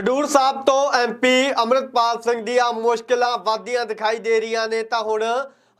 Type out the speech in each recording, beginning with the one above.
ਖਡੂਰ ਸਾਹਿਬ ਤੋਂ ਐਮਪੀ ਅਮਰਤਪਾਲ ਸਿੰਘ ਦੀਆਂ ਮੁਸ਼ਕਲਾਂ ਵਾਧੀਆਂ ਦਿਖਾਈ ਦੇ ਰਹੀਆਂ ਨੇ, ਤਾਂ ਹੁਣ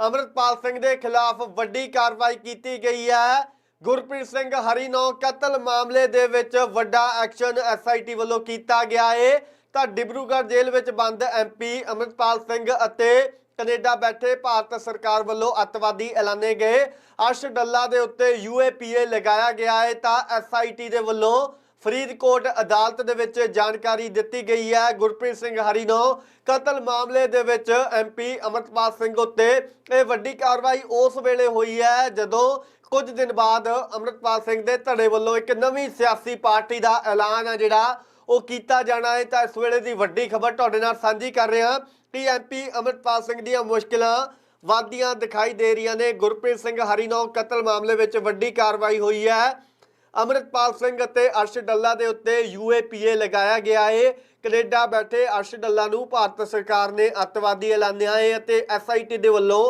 ਅਮਰਤਪਾਲ ਸਿੰਘ ਦੇ ਖਿਲਾਫ ਵੱਡੀ ਕਾਰਵਾਈ ਕੀਤੀ ਗਈ ਹੈ। ਗੁਰਪ੍ਰੀਤ ਸਿੰਘ ਹਰੀਨੌ ਕਤਲ ਮਾਮਲੇ ਦੇ ਵਿੱਚ ਵੱਡਾ ਐਕਸ਼ਨ ਐਸਆਈਟੀ ਵੱਲੋਂ ਕੀਤਾ ਗਿਆ ਹੈ ਤਾਂ ਡਿਬਰੂਗੜ੍ਹ ਜੇਲ੍ਹ ਵਿੱਚ ਬੰਦ ਐਮਪੀ ਅਮਰਤਪਾਲ ਸਿੰਘ ਅਤੇ ਕੈਨੇਡਾ ਬੈਠੇ ਭਾਰਤ ਸਰਕਾਰ ਵੱਲੋਂ ਅੱਤਵਾਦੀ ਐਲਾਨੇ ਗਏ। ਅਰਸ਼ ਡੱਲਾ ਦੇ ਉੱਤੇ ਯੂਏਪੀਏ ਲਗਾਇਆ ਗਿਆ ਹੈ ਤਾਂ ਐਸਆਈਟੀ ਦੇ ਵੱਲੋਂ ਫਰੀਦਕੋਟ ਅਦਾਲਤ ਦੇ ਵਿੱਚ ਜਾਣਕਾਰੀ ਦਿੱਤੀ ਗਈ ਹੈ। ਗੁਰਪ੍ਰੀਤ ਸਿੰਘ ਹਰੀਨੋ ਕਤਲ ਮਾਮਲੇ ਦੇ ਵਿੱਚ ਐਮਪੀ ਅਮਰਤਪਾਲ ਸਿੰਘ ਉੱਤੇ ਇਹ ਵੱਡੀ ਕਾਰਵਾਈ ਉਸ ਵੇਲੇ ਹੋਈ ਹੈ ਜਦੋਂ ਕੁਝ ਦਿਨ ਬਾਅਦ ਅਮਰਤਪਾਲ ਸਿੰਘ ਦੇ ਧੜੇ ਵੱਲੋਂ ਇੱਕ ਨਵੀਂ ਸਿਆਸੀ ਪਾਰਟੀ ਦਾ ਐਲਾਨ ਹੈ ਜਿਹੜਾ ਉਹ ਕੀਤਾ ਜਾਣਾ ਹੈ। ਤਾਂ ਇਸ ਵੇਲੇ ਦੀ ਵੱਡੀ ਖਬਰ ਤੁਹਾਡੇ ਨਾਲ ਸਾਂਝੀ ਕਰ ਰਿਹਾ ਹਾਂ ਕਿ ਐਮਪੀ ਅਮਰਤਪਾਲ ਸਿੰਘ ਦੀਆਂ ਮੁਸ਼ਕਲਾਂ ਵਾਧੀਆਂ ਦਿਖਾਈ ਦੇ ਰਹੀਆਂ ਨੇ। ਗੁਰਪ੍ਰੀਤ ਸਿੰਘ ਹਰੀਨੌ ਕਤਲ ਮਾਮਲੇ ਵਿੱਚ ਵੱਡੀ ਕਾਰਵਾਈ ਹੋਈ ਹੈ। ਅਮਰਿਤਪਾਲ ਸਿੰਘ ਅਤੇ ਅਰਸ਼ ਡੱਲਾ ਦੇ ਉੱਤੇ ਯੂਏਪੀਏ ਲਗਾਇਆ ਗਿਆ ਹੈ ਕੈਨੇਡਾ ਬੈਠੇ ਅਰਸ਼ ਡੱਲਾ ਨੂੰ ਭਾਰਤ ਸਰਕਾਰ ਨੇ ਅੱਤਵਾਦੀ ਐਲਾਨਿਆ ਹੈ ਅਤੇ ਐਸਆਈਟੀ ਦੇ ਵੱਲੋਂ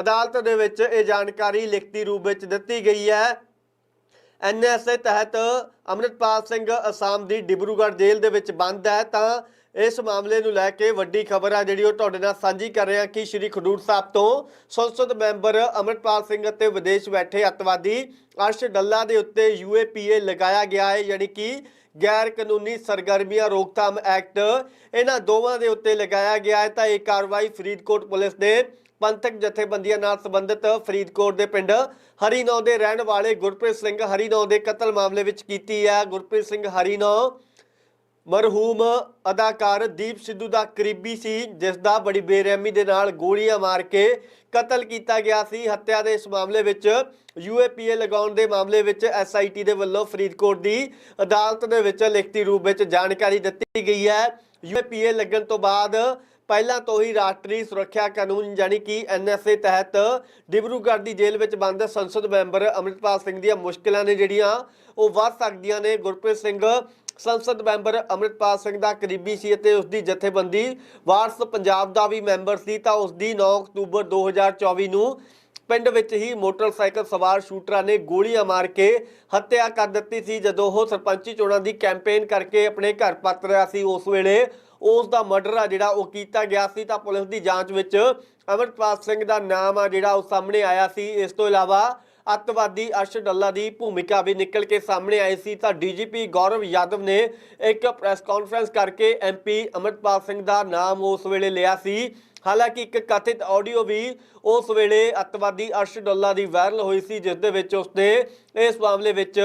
ਅਦਾਲਤ ਦੇ ਵਿੱਚ ਇਹ ਜਾਣਕਾਰੀ ਲਿਖਤੀ ਰੂਪ ਵਿੱਚ ਦਿੱਤੀ ਗਈ ਹੈ। ਐਨਐਸਏ ਤਹਿਤ ਅਮਰਿਤਪਾਲ ਸਿੰਘ ਅਸਾਮ ਦੀ ਡਿਬਰੂਗੜ੍ਹ ਜੇਲ੍ਹ ਦੇ ਵਿੱਚ ਬੰਦ ਹੈ ਤਾਂ ਇਸ ਮਾਮਲੇ ਨੂੰ ਲੈ ਕੇ ਵੱਡੀ ਖਬਰ ਆ ਜਿਹੜੀ ਉਹ ਤੁਹਾਡੇ ਨਾਲ ਸਾਂਝੀ ਕਰ ਰਿਹਾ ਕਿ ਸ਼੍ਰੀ ਖਡੂਰ ਸਾਹਿਬ ਤੋਂ ਸੰਸਦ ਮੈਂਬਰ ਅਮਰਿਤਪਾਲ ਸਿੰਘ ਅਤੇ ਵਿਦੇਸ਼ ਬੈਠੇ ਅੱਤਵਾਦੀ ਅਰਸ਼ ਡੱਲਾ ਦੇ ਉੱਤੇ ਯੂਏਪੀਏ ਲਗਾਇਆ ਗਿਆ ਹੈ, ਯਾਨੀ ਕਿ ਗੈਰ ਕਾਨੂੰਨੀ ਸਰਗਰਮੀਆਂ ਰੋਕਥਾਮ ਐਕਟ। ਇਹਨਾਂ ਦੋਵਾਂ ਦੇ ਉੱਤੇ ਲਗਾਇਆ ਗਿਆ ਹੈ ਤਾਂ ਇਹ ਕਾਰਵਾਈ ਫਰੀਦਕੋਟ ਪੁਲਿਸ ਨੇ ਪੰਥਕ ਜਥੇਬੰਦੀਆਂ ਨਾਲ ਸੰਬੰਧਿਤ ਫਰੀਦਕੋਟ ਦੇ ਪਿੰਡ ਹਰੀਨੌ ਦੇ ਰਹਿਣ ਵਾਲੇ ਗੁਰਪ੍ਰੀਤ ਸਿੰਘ ਹਰੀਨੌ ਦੇ ਕਤਲ ਮਾਮਲੇ ਵਿੱਚ ਕੀਤੀ ਹੈ। ਗੁਰਪ੍ਰੀਤ ਸਿੰਘ ਹਰੀਨੌ ਮਰਹੂਮ ਅਦਾਕਾਰ ਦੀਪ ਸਿੱਧੂ ਦਾ ਕਰੀਬੀ ਸੀ ਜਿਸ ਦਾ ਬੜੀ ਬੇਰਹਿਮੀ ਦੇ ਨਾਲ ਗੋਲੀਆਂ ਮਾਰ ਕੇ ਕਤਲ ਕੀਤਾ ਗਿਆ ਸੀ। ਹੱਤਿਆ ਦੇ ਇਸ ਮਾਮਲੇ ਵਿੱਚ ਯੂਏਪੀਏ ਲਗਾਉਣ ਦੇ ਮਾਮਲੇ ਵਿੱਚ ਐਸਆਈਟੀ ਦੇ ਵੱਲੋਂ ਫਰੀਦਕੋਟ ਦੀ ਅਦਾਲਤ ਦੇ ਵਿੱਚ ਲਿਖਤੀ ਰੂਪ ਵਿੱਚ ਜਾਣਕਾਰੀ ਦਿੱਤੀ ਗਈ ਹੈ। ਯੂਏਪੀਏ ਲੱਗਣ ਤੋਂ ਬਾਅਦ ਪਹਿਲਾਂ ਤੋਂ ਹੀ ਰਾਸ਼ਟਰੀ ਸੁਰੱਖਿਆ ਕਾਨੂੰਨ ਯਾਨੀ ਕਿ ਐਨਐਸਏ ਤਹਿਤ ਡਿਬਰੂਗੜ੍ਹ ਦੀ ਜੇਲ੍ਹ ਵਿੱਚ ਬੰਦ ਸੰਸਦ ਮੈਂਬਰ ਅਮਰਿਤਪਾਲ ਸਿੰਘ ਦੀਆਂ ਮੁਸ਼ਕਲਾਂ ਨੇ ਜਿਹੜੀਆਂ ਉਹ ਵੱਧ ਸਕਦੀਆਂ ਨੇ। ਗੁਰਪ੍ਰੀਤ ਸਿੰਘ ਸੰਸਦ ਮੈਂਬਰ ਅਮਰਿਤਪਾਲ ਸਿੰਘ ਦਾ ਕਰੀਬੀ ਸੀ ਅਤੇ ਉਸ ਦੀ ਜਥੇਬੰਦੀ ਵਾਰਸ ਪੰਜਾਬ ਦਾ ਵੀ ਮੈਂਬਰ ਸੀ, ਤਾਂ ਉਸ ਦੀ 9 ਅਕਤੂਬਰ 2024 ਨੂੰ ਪਿੰਡ ਵਿੱਚ ਹੀ ਮੋਟਰਸਾਈਕਲ ਸਵਾਰ ਸ਼ੂਟਰਾਂ ਨੇ ਗੋਲੀਆਂ ਮਾਰ ਕੇ ਹੱਤਿਆ ਕਰ ਦਿੱਤੀ ਸੀ। ਜਦੋਂ ਉਹ ਸਰਪੰਚੀ ਚੋਣਾਂ ਦੀ ਕੈਂਪੇਨ ਕਰਕੇ ਆਪਣੇ ਘਰ ਪਰਤ ਰਿਹਾ ਸੀ, ਉਸ ਵੇਲੇ ਉਸ ਦਾ ਮਰਡਰ ਆ ਜਿਹੜਾ ਉਹ ਕੀਤਾ ਗਿਆ ਸੀ, ਤਾਂ ਪੁਲਿਸ ਦੀ ਜਾਂਚ ਵਿੱਚ ਅਮਰਪਾਲ ਸਿੰਘ ਦਾ ਨਾਮ ਆ ਜਿਹੜਾ ਉਹ ਸਾਹਮਣੇ ਆਇਆ ਸੀ। ਇਸ ਤੋਂ ਇਲਾਵਾ ਅੱਤਵਾਦੀ ਅਰਸ਼ ਡੱਲਾ ਦੀ ਭੂਮਿਕਾ ਵੀ ਨਿਕਲ ਕੇ ਸਾਹਮਣੇ ਆਈ ਸੀ। ਤਾਂ ਡੀਜੀਪੀ ਗੌਰਵ ਯਾਦਵ ਨੇ ਇੱਕ ਪ੍ਰੈਸ ਕਾਨਫਰੰਸ ਕਰਕੇ ਐਮਪੀ ਅਮਰਪਾਲ ਸਿੰਘ ਦਾ ਨਾਮ ਉਸ ਵੇਲੇ ਲਿਆ ਸੀ। ਹਾਲਾਂਕਿ ਇੱਕ ਕਥਿਤ ਆਡੀਓ ਵੀ ਉਸ ਵੇਲੇ ਅੱਤਵਾਦੀ ਅਰਸ਼ ਡੱਲਾ ਦੀ ਵਾਇਰਲ ਹੋਈ ਸੀ, ਜਿਸ ਦੇ ਵਿੱਚ ਉਸਨੇ ਇਸ ਮਾਮਲੇ ਵਿੱਚ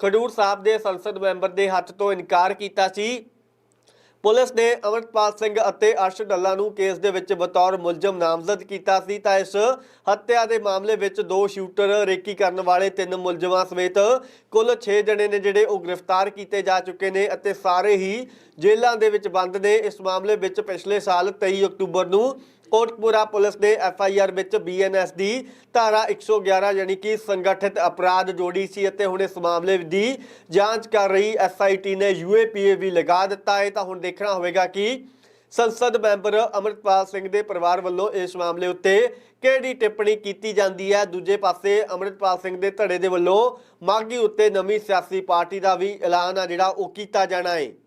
ਖਡੂਰ ਸਾਹਿਬ ਦੇ ਸੰਸਦ ਮੈਂਬਰ ਦੇ ਹੱਥ ਤੋਂ ਇਨਕਾਰ ਕੀਤਾ ਸੀ। ਪੁਲਿਸ ਨੇ ਅਮਰਪਾਲ ਸਿੰਘ ਅਤੇ ਅਰਸ਼ ਡੱਲਾ ਨੂੰ ਕੇਸ ਦੇ ਵਿੱਚ ਬਤੌਰ ਮੁਲਜ਼ਮ ਨਾਮਜ਼ਦ ਕੀਤਾ ਸੀ ਤਾਂ ਇਸ ਹੱਤਿਆ ਦੇ ਮਾਮਲੇ ਵਿੱਚ ਦੋ ਸ਼ੂਟਰ ਰੇਕੀ ਕਰਨ ਵਾਲੇ ਤਿੰਨ ਮੁਲਜ਼ਮਾਂ ਸਮੇਤ ਕੁੱਲ 6 ਜਣੇ ਨੇ ਜਿਹੜੇ ਉਹ ਗ੍ਰਿਫਤਾਰ ਕੀਤੇ ਜਾ ਚੁੱਕੇ ਨੇ ਅਤੇ ਸਾਰੇ ਹੀ ਜੇਲ੍ਹਾਂ ਦੇ ਵਿੱਚ ਬੰਦ ਨੇ। ਇਸ ਮਾਮਲੇ ਵਿੱਚ ਪਿਛਲੇ ਸਾਲ 23 ਅਕਤੂਬਰ ਨੂੰ ਕੋਟਕਪੂਰਾ ਪੁਲਿਸ ਨੇ ਐਫ ਆਈ ਆਰ ਵਿੱਚ ਬੀ ਐਨ ਐਸ ਦੀ ਧਾਰਾ 111 ਯਾਨੀ ਕਿ ਸੰਗਠਿਤ ਅਪਰਾਧ ਜੋੜੀ ਸੀ ਅਤੇ ਹੁਣ ਇਸ ਮਾਮਲੇ ਦੀ ਜਾਂਚ ਕਰ ਰਹੀ ਐਸਆਈਟੀ ਨੇ ਏ ਵੀ ਲਗਾ ਦਿੱਤਾ ਹੈ। ਤਾਂ ਹੁਣ ਦੇਖਣਾ ਹੋਵੇਗਾ ਕਿ ਸੰਸਦ ਮੈਂਬਰ ਅਮਰਿਤਪਾਲ ਸਿੰਘ ਦੇ ਪਰਿਵਾਰ ਵੱਲੋਂ ਇਸ ਮਾਮਲੇ ਉੱਤੇ ਕਿਹੜੀ ਟਿੱਪਣੀ ਕੀਤੀ ਜਾਂਦੀ ਹੈ। ਦੂਜੇ ਪਾਸੇ ਅਮਰਿਤਪਾਲ ਸਿੰਘ ਦੇ ਧੜੇ ਦੇ ਵੱਲੋਂ ਮਾਗੀ ਉੱਤੇ ਨਵੀਂ ਸਿਆਸੀ ਪਾਰਟੀ ਦਾ ਵੀ ਐਲਾਨ ਆ ਜਿਹੜਾ ਉਹ ਕੀਤਾ ਜਾਣਾ ਹੈ।